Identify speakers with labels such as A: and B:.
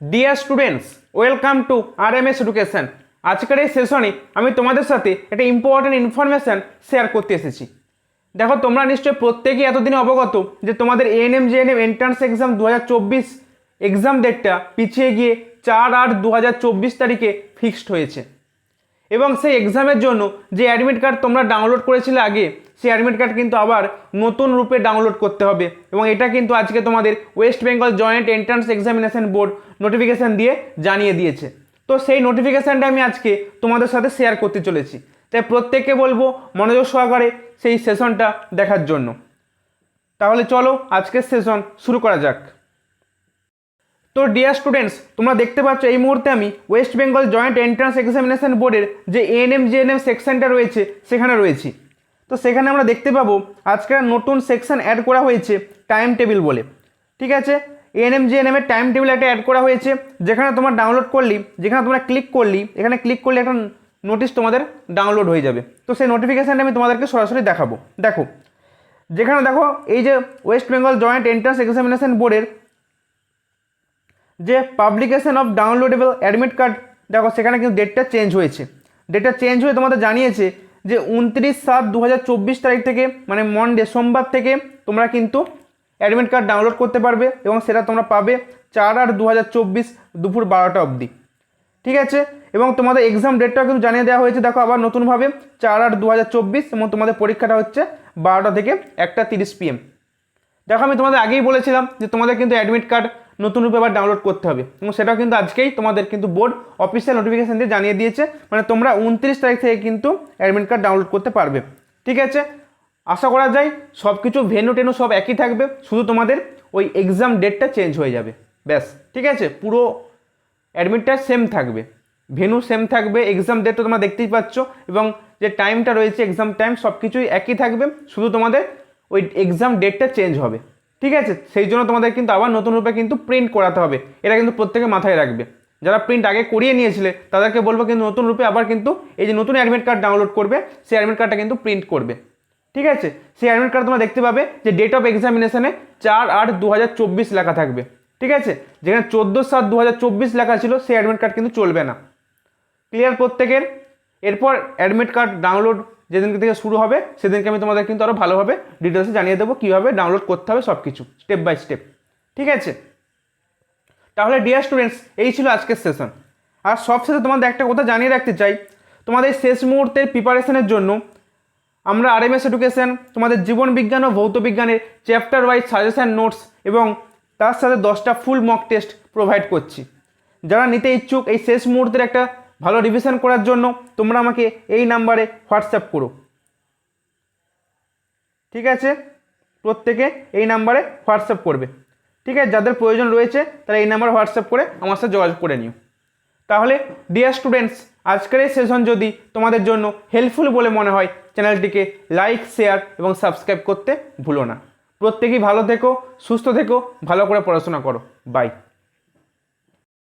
A: Dear students welcome to R M S education আজকের এই সেশনে আমি তোমাদের সাথে একটা ইম্পর্টেন্ট ইনফরমেশান শেয়ার করতে এসেছি। দেখো, তোমরা নিশ্চয়ই প্রত্যেকেই এতদিনে অবগত যে তোমাদের এএনএম জেএনএম এন্ট্রান্স এক্সাম দু হাজার চব্বিশ এক্সাম ডেটটা পিছিয়ে গিয়ে চার আট দু হাজার চব্বিশ তারিখে ফিক্সড হয়েছে। এবং সেই এক্সামের জন্য যে অ্যাডমিট কার্ড তোমরা ডাউনলোড করেছিলে আগে, সেই অ্যাডমিট কার্ড কিন্তু আবার নতুন রূপে ডাউনলোড করতে হবে। এবং এটা কিন্তু আজকে তোমাদের West Bengal joint entrance examination board notification দিয়ে জানিয়ে দিয়েছে। তো সেই নোটিফিকেশানটা আমি আজকে তোমাদের সাথে শেয়ার করতে চলেছি। তাই প্রত্যেককে বলব, মনোযোগ সহকারে সেই সেশনটা দেখার জন্য। তাহলে চলো, আজকের সেশন শুরু করা যাক। তো ডিয়ার স্টুডেন্টস তোমরা দেখতে পাচ্ছ এই মুহূর্তে আমি West Bengal joint entrance examination বোর্ডের যে এএনএম জেএনএম সেকশনটা রয়েছে, সেখানে রয়েছি। তো সেখানে আমরা দেখতে পাবো আজকের নতুন সেকশন অ্যাড করা হয়েছে টাইম টেবিল বলে। ঠিক আছে? A N M J N M এর টাইম টেবিল একটা অ্যাড করা হয়েছে, যেখানে তোমার ডাউনলোড করলি, যেখানে তোমরা ক্লিক করলি, এখানে ক্লিক করলে একটা নোটিশ তোমাদের ডাউনলোড হয়ে যাবে। তো সেই নোটিফিকেশানটা আমি তোমাদেরকে সরাসরি দেখাবো। দেখো, যেখানে দেখো, এই যে West Bengal joint entrance examination বোর্ডের যে publication of downloadable admit card দেখো সেখানে কিন্তু ডেটটা চেঞ্জ হয়েছে। ডেটটা চেঞ্জ হয়ে তোমাদের জানিয়েছে যে উনত্রিশ সাত দু তারিখ থেকে মানে মনডে সোমবার থেকে তোমরা কিন্তু অ্যাডমিট কার্ড ডাউনলোড করতে পারবে এবং সেটা তোমরা পাবে চার আট দু দুপুর বারোটা অবধি। ঠিক আছে? এবং তোমাদের এক্সাম ডেটটাও কিন্তু জানিয়ে দেওয়া হয়েছে। দেখো আবার নতুনভাবে চার আট দু এবং তোমাদের পরীক্ষাটা হচ্ছে বারোটা থেকে একটা তিরিশ পিএম দেখো আমি তোমাদের আগেই বলেছিলাম যে তোমাদের কিন্তু অ্যাডমিট কার্ড নতুন রূপে আবার ডাউনলোড করতে হবে। এবং সেটাও কিন্তু আজকেই তোমাদের কিন্তু বোর্ড অফিসিয়াল নোটিফিকেশান দিয়ে জানিয়ে দিয়েছে। মানে তোমরা উনত্রিশ তারিখ থেকে কিন্তু অ্যাডমিট কার্ড ডাউনলোড করতে পারবে। ঠিক আছে? আশা করা যায় সব কিছু ভেনু টেনু সব একই থাকবে। শুধু তোমাদের ওই এক্সাম ডেটটা চেঞ্জ হয়ে যাবে। ব্যাস। ঠিক আছে? পুরো অ্যাডমিটটা সেম থাকবে। ভেনু সেম থাকবে এক্সাম ডেট তো তোমরা দেখতেই পাচ্ছ। এবং যে টাইমটা রয়েছে এক্সাম টাইম সব কিছুই একই থাকবে। শুধু তোমাদের ওই এক্সাম ডেটটা চেঞ্জ হবে। ঠিক আছে? সেই জন্য তোমাদের কিন্তু আবার নতুন রূপে কিন্তু প্রিন্ট করাতে হবে। এটা কিন্তু প্রত্যেকে মাথায় রাখবে। যারা প্রিন্ট আগে করিয়ে নিয়েছিলে, তাদেরকে বলব কিন্তু নতুন রূপে আবার কিন্তু এই যে নতুন অ্যাডমিট কার্ড ডাউনলোড করবে, সেই অ্যাডমিট কার্ডটা কিন্তু প্রিন্ট করবে। ঠিক আছে? সেই অ্যাডমিট কার্ড তোমরা দেখতে পাবে যে ডেট অফ এক্সামিনেশানে চার আট দু লেখা থাকবে। ঠিক আছে? যেখানে চোদ্দ সাত দু লেখা ছিল, সেই অ্যাডমিট কার্ড কিন্তু চলবে না। ক্লিয়ার প্রত্যেকের? এরপর অ্যাডমিট কার্ড ডাউনলোড যেদিন থেকে শুরু হবে, সেদিনকে আমি তোমাদের কিন্তু আরও ভালোভাবে ডিটেলসে জানিয়ে দেবো কীভাবে ডাউনলোড করতে হবে সব কিছু স্টেপ বাই স্টেপ ঠিক আছে? তাহলে ডিয়ার স্টুডেন্টস এই ছিল আজকের সেশন আর সবশেষে তোমাদের একটা কথা জানিয়ে রাখতে চাই, তোমাদের শেষ মুহূর্তের প্রিপারেশনের জন্য আমরা আর এম এস এডুকেশন তোমাদের জীবন বিজ্ঞান ও ভৌত বিজ্ঞানের চ্যাপ্টার ওয়াইজ সাজেশান নোটস এবং তার সাথে দশটা ফুল মক টেস্ট প্রোভাইড করছি। যারা নিতে ইচ্ছুক, এই শেষ মুহূর্তের একটা ভালো রিভিশন করার জন্য তোমরা আমাকে এই নাম্বারে হোয়াটসঅ্যাপ করো। ঠিক আছে? প্রত্যেকে এই নাম্বারে হোয়াটসঅ্যাপ করবে। ঠিক আছে? যাদের প্রয়োজন রয়েছে, তারা এই নাম্বারে হোয়াটসঅ্যাপ করে আমার সাথে যোগাযোগ করে নিও। তাহলে ডিয়ার স্টুডেন্টস আজকের এই সেশন যদি তোমাদের জন্য হেল্পফুল বলে মনে হয়, চ্যানেলটিকে লাইক শেয়ার এবং সাবস্ক্রাইব করতে ভুলো না। প্রত্যেকেই ভালো থেকো, সুস্থ থেকো, ভালো করে পড়াশোনা করো। বাই